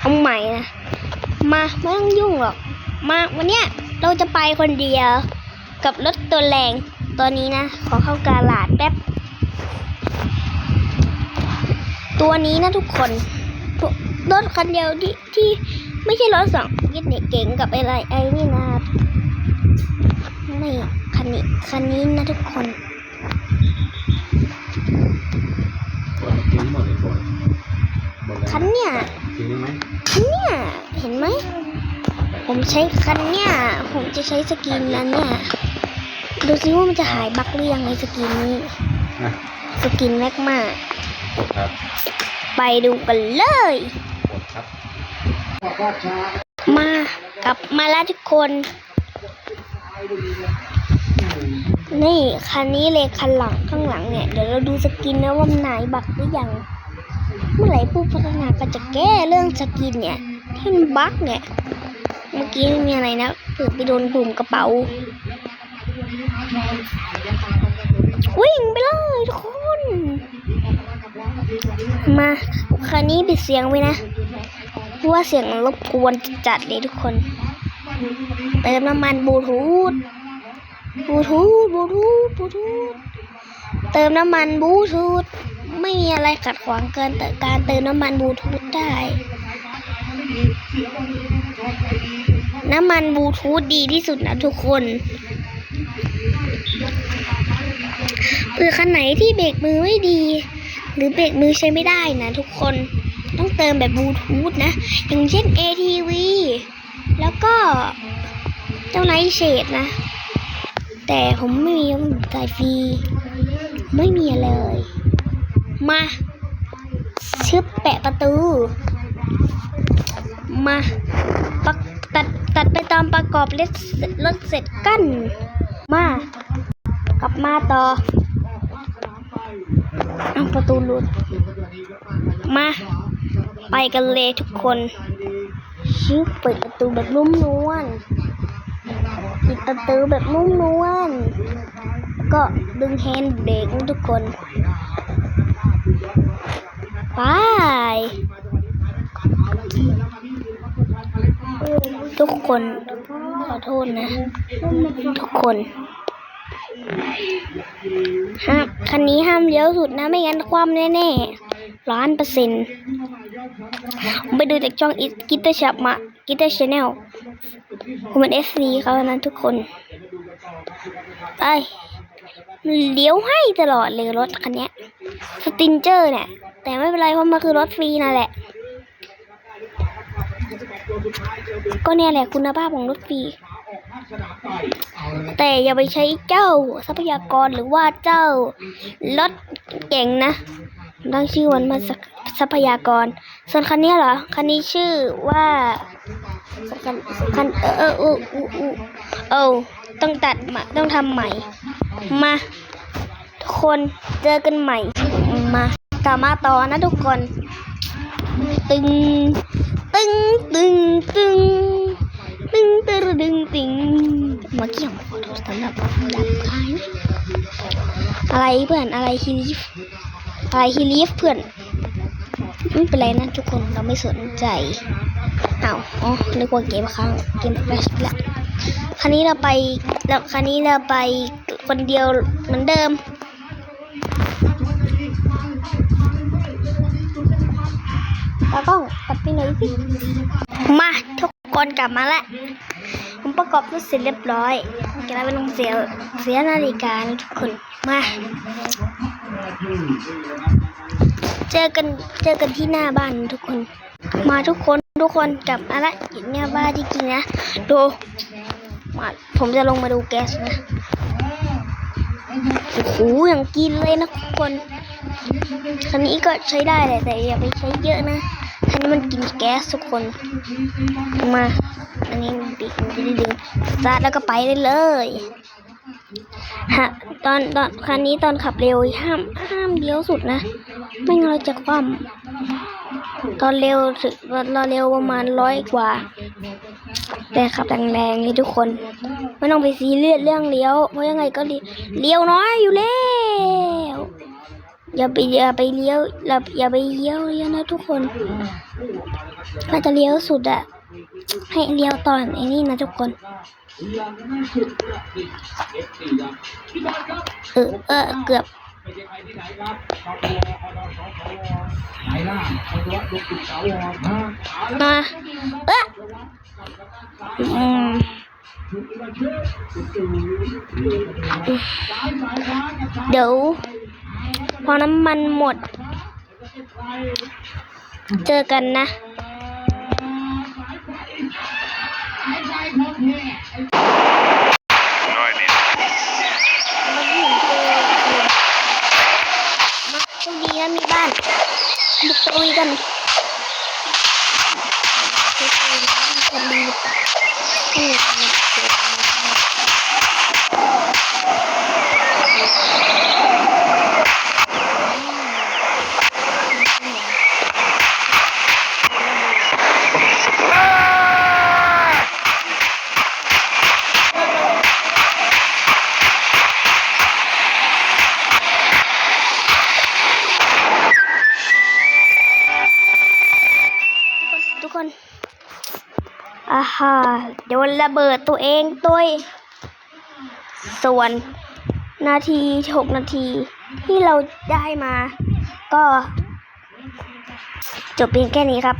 เอาใหม่นะมาไม่ต้องยุ่งหรอก มาวันเนี้ยเราจะไปคนเดียว กับรถตัวแรงตัวนี้นะ ขอเข้ากาลาดแป๊บ ตัวนี้นะทุกคนรถคันเดียวที่ที่ไม่ใช่รถสองยึดเนี่ยเก๋งกับอะไรไอ้นี่นะครับนี่คันนี้คันนี้นะทุกคน ผมใช้คันเนี่ย ผมจะใช้สกินนั้นเนี่ยดูซิว่ามันจะหายบั๊กหรือยังไงสกินนี้นะสกินแม็กมากดครับไปดูกันเลยกดครับมากลับมาแล้วทุกคน นี่คันนี้เลยคันหลังข้างหลังเนี่ย เดี๋ยวเราดูสกินนะว่ามันหายบั๊กหรือยัง เมื่อไหร่ผู้พัฒนาก็จะแก้เรื่องสกินเนี่ยที่มันบั๊กเนี่ย เมื่อกี้ไม่มีอะไรนะเผื่อไปโดนปุ่มกระเป๋าวิ่งไปเลยทุกคน มาคันนี้ปิดเสียงไว้นะเพราะว่าเสียงรบกวนจัดเลยทุกคน เติมน้ำมันบลูทูธบลูทูธบลูทูธบลูทูธเติมน้ำมันบลูทูธไม่มีอะไรขัดขวางเกินแต่การเติมน้ำมันบลูทูธได้ น้ำมันบลูทูธดีที่สุดนะทุกคนเผื่อคันไหนที่เบรกมือไม่ดี หรือเบรกมือใช้ไม่ได้นะทุกคนต้องเติมแบบบลูทูธนะ อย่างเช่น ATV แล้วก็เจ้าไนท์เชดนะ แต่ผมไม่มีผมจ่ายฟรีไม่มีเลย มาชึบแปะประตู มาปักามประกอบรถรถเสร็จกัน มา กลับมาต่อเอาประตูหลุด มา ไปกันเลยทุกคน ชิบเปิดประตูแบบนุ่มนวลปิดประตูแบบนุ่มนวลก็ดึงแฮนด์เบรกทุกคน ไป ทุกคนขอโทษนะ ทุกคนห้ามคันนี้ห้ามเลี้ยวสุดนะ ไม่งั้นคว่ำแน่ๆล้านเปอร์เซ็นต์ไปดูจากช่องกิตเตอร์ชับมากิตเตอร์ชาแนลผมเป็นเอฟซีเขานะทุกคนไปเลี้ยวให้ตลอดเลยรถคันนี้สตินเจอร์เนี่ย แต่ไม่เป็นไรเพราะมันคือรถฟรีนั่นแหละ ก็เนี่ยแหละคุณภาพของรถฟรีแต่อย่าไปใช้เจ้าทรัพยากรหรือว่าเจ้ารถเก่งนะตั้งชื่อมันมาทรัพยากร ส่วนคันนี้เหรอ คันนี้ชื่อว่าคันคันเออเออเออเออเออเออต้องตัดมาต้องทำใหม่ มาทุกคนเจอกันใหม่มากลับมาต่อนะทุกคน ตึง ตึงตึงตึงตึงตึงตึงตึงมาเกี่ยวขอโทษสำหรับหลับคายนะอะไรเพื่อนอะไรฮิลีฟอะไรฮิลีฟเพื่อนไม่เป็นไรนะทุกคนเราไม่สนใจเอาอ๋อนึกว่าเกมค้างเกมแฟลชไปละคันนี้เราไปแล้วคันนี้เราไปคนเดียวเหมือนเดิม ตากล้องตัดไปไหนสิมาทุกคนกลับมาแล้วผมประกอบรถเสร็จเรียบร้อยจะได้ไม่ต้องเสียเสียนาฬิกาทุกคนมา เจอกันเจอกันที่หน้าบ้านทุกคน มาทุกคนทุกคนกลับมาละอยู่หน้าบ้านจริงๆนะดูมาผมจะลงมาดูแก๊สนะโอ้โหอย่างกินเลยนะทุกคน คันนี้ก็ใช้ได้แหละแต่อย่าไปใช้เยอะนะคันนี้มันกินแก๊สทุกคน มา อันนี้มันปิดมันจะได้ดึงสตาร์ทแล้วก็ไปได้เลยฮะตอนตอนคันนี้ตอนขับเร็วห้ามห้ามเลี้ยวสุดนะ ไม่งั้นเราจะคว่ำตอนเร็วถึงตอนเร็วประมาณร้อยกว่า แต่ขับแรงๆเลยทุกคน ไม่ต้องไปซีเรียสเรื่องเลี้ยว เพราะยังไงก็เลี้ยวเลี้ยวน้อยอยู่แล้ว อย่าไปอย่าไปเลี้ยวอย่าอย่าไปเลี้ยวเยอะนะทุกคนเราจะเลี้ยวสุดอะให้เลี้ยวตอนไอ้นี่นะทุกคน เออเออเกือบไหนล่ะเอาเออกมามาเอออืมเดี๋ยว พอน้ำมันหมด เจอกันนะร้อยเมตรมาอยู่เจอมาโชคดีนะมีบ้านบุกตะลุยกันโชคดีนะมีคนดีให้มีคน นระเบิดตัวเองตัวส่วนนาทีหกนาทีที่เราได้มา ก็จบเพียงแค่นี้ครับ